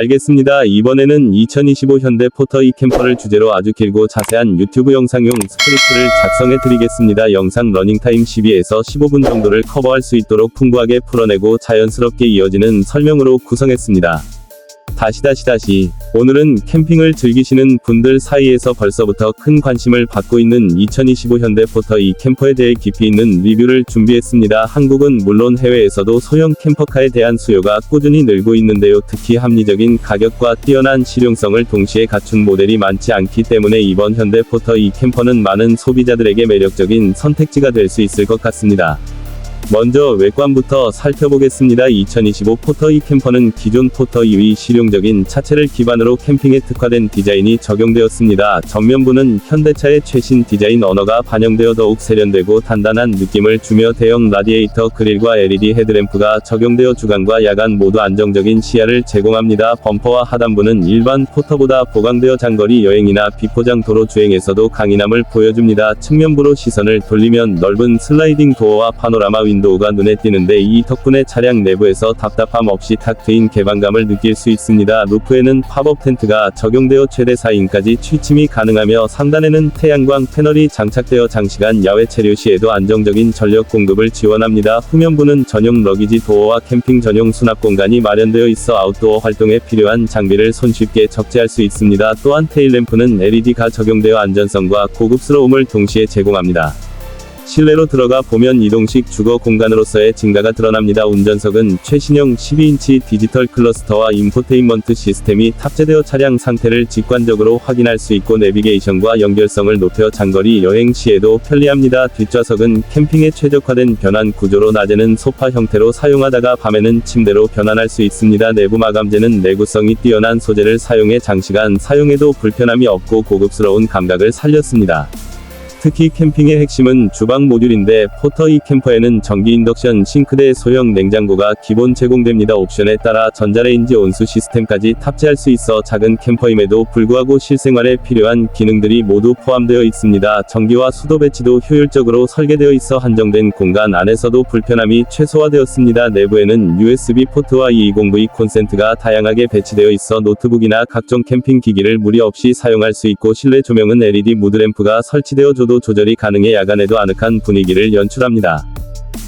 알겠습니다. 이번에는 2025 현대 포터 이 캠퍼를 주제로 아주 길고 자세한 유튜브 영상용 스크립트를 작성해 드리겠습니다. 영상 러닝타임 12에서 15분 정도를 커버할 수 있도록 풍부하게 풀어내고 자연스럽게 이어지는 설명으로 구성했습니다. 다시 다시 다시 오늘은 캠핑을 즐기시는 분들 사이에서 벌써부터 큰 관심을 받고 있는 2025 현대 포터 이 캠퍼에 대해 깊이 있는 리뷰를 준비했습니다. 한국은 물론 해외에서도 소형 캠퍼카에 대한 수요가 꾸준히 늘고 있는데요. 특히 합리적인 가격과 뛰어난 실용성을 동시에 갖춘 모델이 많지 않기 때문에 이번 현대 포터 이 캠퍼는 많은 소비자들에게 매력적인 선택지가 될 수 있을 것 같습니다. 먼저 외관부터 살펴보겠습니다. 2025 포터 이 캠퍼는 기존 포터 2위 실용적인 차체를 기반으로 캠핑에 특화된 디자인이 적용되었습니다. 전면부는 현대차의 최신 디자인 언어가 반영되어 더욱 세련되고 단단한 느낌을 주며 대형 라디에이터 그릴과 LED 헤드램프가 적용되어 주간과 야간 모두 안정적인 시야를 제공합니다. 범퍼와 하단부는 일반 포터보다 보강되어 장거리 여행이나 비포장 도로 주행에서도 강인함을 보여줍니다. 측면부로 시선을 돌리면 넓은 슬라이딩 도어와 파노라마 윈 도우가 눈에 띄는데 이 덕분에 차량 내부에서 답답함 없이 탁 트인 개방감을 느낄 수 있습니다. 루프에는 팝업 텐트가 적용되어 최대 4인까지 취침이 가능하며 상단에는 태양광 패널이 장착되어 장시간 야외 체류 시에도 안정적인 전력 공급을 지원합니다. 후면부는 전용 러기지 도어와 캠핑 전용 수납 공간이 마련되어 있어 아웃도어 활동에 필요한 장비를 손쉽게 적재할 수 있습니다. 또한 테일램프는 LED가 적용되어 안전성과 고급스러움을 동시에 제공합니다. 실내로 들어가 보면 이동식 주거 공간으로서의 증가가 드러납니다. 운전석은 최신형 12인치 디지털 클러스터와 인포테인먼트 시스템이 탑재되어 차량 상태를 직관적으로 확인할 수 있고 내비게이션과 연결성을 높여 장거리 여행 시에도 편리합니다. 뒷좌석은 캠핑에 최적화된 변환 구조로 낮에는 소파 형태로 사용하다가 밤에는 침대로 변환할 수 있습니다. 내부 마감재는 내구성이 뛰어난 소재를 사용해 장시간 사용해도 불편함이 없고 고급스러운 감각을 살렸습니다. 특히 캠핑의 핵심은 주방 모듈인데 포터 이 캠퍼에는 전기 인덕션 싱크대 소형 냉장고가 기본 제공됩니다. 옵션에 따라 전자레인지 온수 시스템까지 탑재할 수 있어 작은 캠퍼임에도 불구하고 실생활에 필요한 기능들이 모두 포함되어 있습니다. 전기와 수도 배치도 효율적으로 설계되어 있어 한정된 공간 안에서도 불편함이 최소화되었습니다. 내부에는 USB 포트와 220V 콘센트가 다양하게 배치되어 있어 노트북이나 각종 캠핑 기기를 무리 없이 사용할 수 있고 실내 조명은 LED 무드램프가 설치되어 조도 조절이 가능해 야간에도 아늑한 분위기를 연출합니다.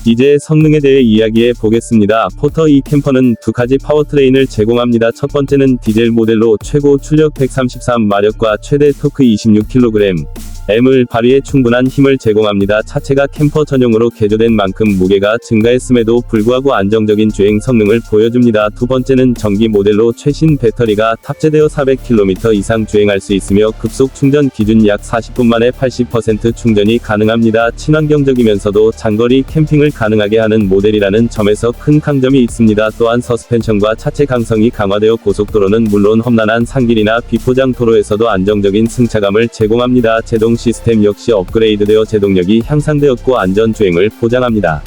이제 성능에 대해 이야기해 보겠습니다. 포터 이 캠퍼는 두 가지 파워트레인을 제공합니다. 첫 번째는 디젤 모델로 최고 출력 133마력과 최대 토크 26kg, M을 발휘해 충분한 힘을 제공합니다. 차체가 캠퍼 전용으로 개조된 만큼 무게가 증가했음에도 불구하고 안정적인 주행 성능을 보여줍니다. 두 번째는 전기 모델로 최신 배터리가 탑재되어 400km 이상 주행할 수 있으며 급속 충전 기준 약 40분 만에 80% 충전이 가능합니다. 친환경적이면서도 장거리 캠핑을 가능하게 하는 모델이라는 점에서 큰 강점이 있습니다. 또한 서스펜션과 차체 강성이 강화되어 고속도로는 물론 험난한 산길이나 비포장 도로에서도 안정적인 승차감을 제공합니다. 제동 시스템 역시 업그레이드되어 제동력이 향상되었고 안전 주행을 보장합니다.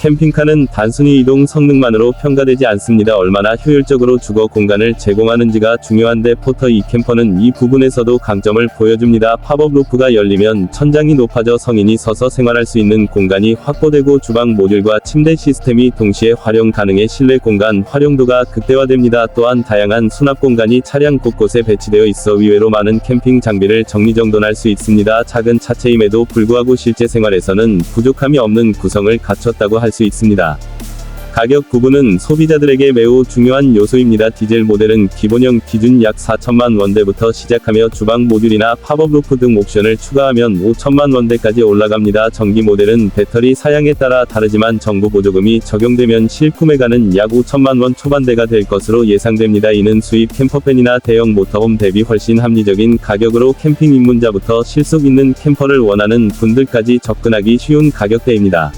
캠핑카는 단순히 이동 성능만으로 평가되지 않습니다. 얼마나 효율적으로 주거 공간을 제공하는지가 중요한데 포터 이 캠퍼는 이 부분에서도 강점을 보여줍니다. 팝업 루프가 열리면 천장이 높아져 성인이 서서 생활할 수 있는 공간이 확보되고 주방 모듈과 침대 시스템이 동시에 활용 가능해 실내 공간 활용도가 극대화됩니다. 또한 다양한 수납 공간이 차량 곳곳에 배치되어 있어 위외로 많은 캠핑 장비를 정리정돈할 수 있습니다. 작은 차체임에도 불구하고 실제 생활에서는 부족함이 없는 구성을 갖췄다고 할 수 있습니다. 가격 부분은 소비자들에게 매우 중요한 요소입니다. 디젤 모델은 기본형 기준 약 4천만 원대부터 시작하며 주방 모듈이나 팝업 루프 등 옵션을 추가하면 5천만 원대까지 올라갑니다. 전기 모델은 배터리 사양에 따라 다르지만 정부 보조금이 적용되면 실구매가는 약 5천만 원 초반대가 될 것으로 예상됩니다. 이는 수입 캠퍼팬이나 대형 모터홈 대비 훨씬 합리적인 가격으로 캠핑 입문자부터 실속 있는 캠퍼를 원하는 분들까지 접근하기 쉬운 가격대입니다.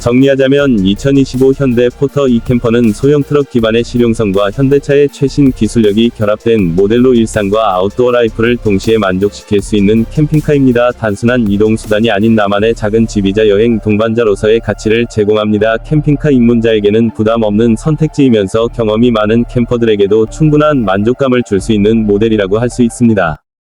정리하자면 2025 현대 포터 이 캠퍼는 소형 트럭 기반의 실용성과 현대차의 최신 기술력이 결합된 모델로 일상과 아웃도어 라이프를 동시에 만족시킬 수 있는 캠핑카입니다. 단순한 이동 수단이 아닌 나만의 작은 집이자 여행 동반자로서의 가치를 제공합니다. 캠핑카 입문자에게는 부담 없는 선택지이면서 경험이 많은 캠퍼들에게도 충분한 만족감을 줄 수 있는 모델이라고 할 수 있습니다.